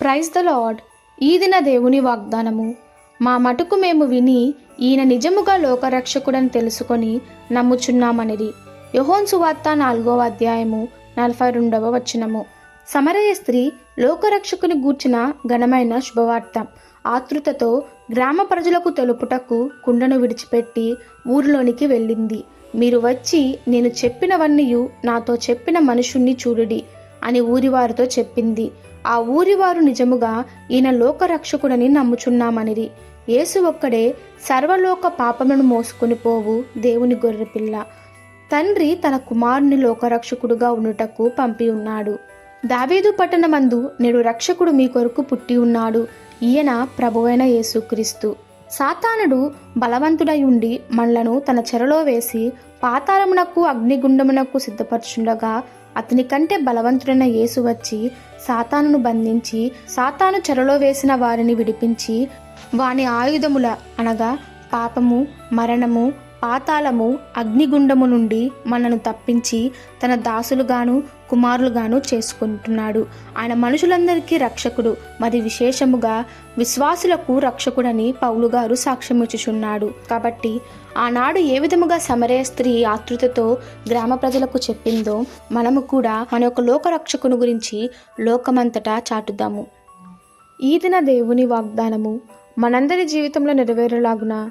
Praise the lord ఈ దిన దేవుని వాగ్దానము. మా మటుకు మేము విని ఈయన నిజముగా లోకరక్షకుడని తెలుసుకొని నమ్ముచున్నామనిది. యహోన్ సువార్త నాలుగవ అధ్యాయము నలభై రెండవ వచనము. సమరయ స్త్రీ లోకరక్షకుని గూర్చిన ఘనమైన శుభవార్త. ఆతృతతో గ్రామ ప్రజలకు తెలుపుటకు కుండను విడిచిపెట్టి ఊరిలోనికి వెళ్ళింది. మీరు వచ్చి నేను చెప్పినవన్నీయు నాతో చెప్పిన మనుషుణ్ణి చూడుడి అని ఊరివారితో చెప్పింది. ఆ ఊరివారు నిజముగా ఈయన లోకరక్షకుడని నమ్ముచున్నామనిరి. యేసు ఒక్కడే సర్వలోక పాపములను మోసుకొని పోవు దేవుని గొర్రెపిల్ల తండ్రి తన కుమారుని లోకరక్షకుడుగా ఉండుటకు పంపి ఉన్నాడు. దావేదు పట్టణమందు నేడు రక్షకుడు మీ కొరకు పుట్టి ఉన్నాడు. ఈయన ప్రభువైన యేసుక్రీస్తు. సాతానుడు బలవంతుడై ఉండి మనలను తన చెరలో వేసి పాతాళమునకు అగ్నిగుండమునకు సిద్ధపరచుండగా అతని కంటే బలవంతుడైన యేసు వచ్చి సాతానును బంధించి సాతాను చెరలో వేసిన వారిని విడిపించి వాని ఆయుధముల అనగా పాపము మరణము పాతాళము అగ్నిగుండము నుండి మనను తప్పించి తన దాసులుగాను కుమారులుగాను చేసుకుంటున్నాడు. ఆయన మనుషులందరికీ రక్షకుడు మరి విశేషముగా విశ్వాసులకు రక్షకుడని పౌలు గారు సాక్ష్యమిచ్చుచున్నాడు. కాబట్టి ఆనాడు ఏ విధముగా సమరయ స్త్రీ ఆతృతతో గ్రామ ప్రజలకు చెప్పిందో మనము కూడా మన యొక్క లోకరక్షకుని గురించి లోకమంతటా చాటుదాము. ఈ దిన దేవుని వాగ్దానము మనందరి జీవితంలో నెరవేరేలాగున?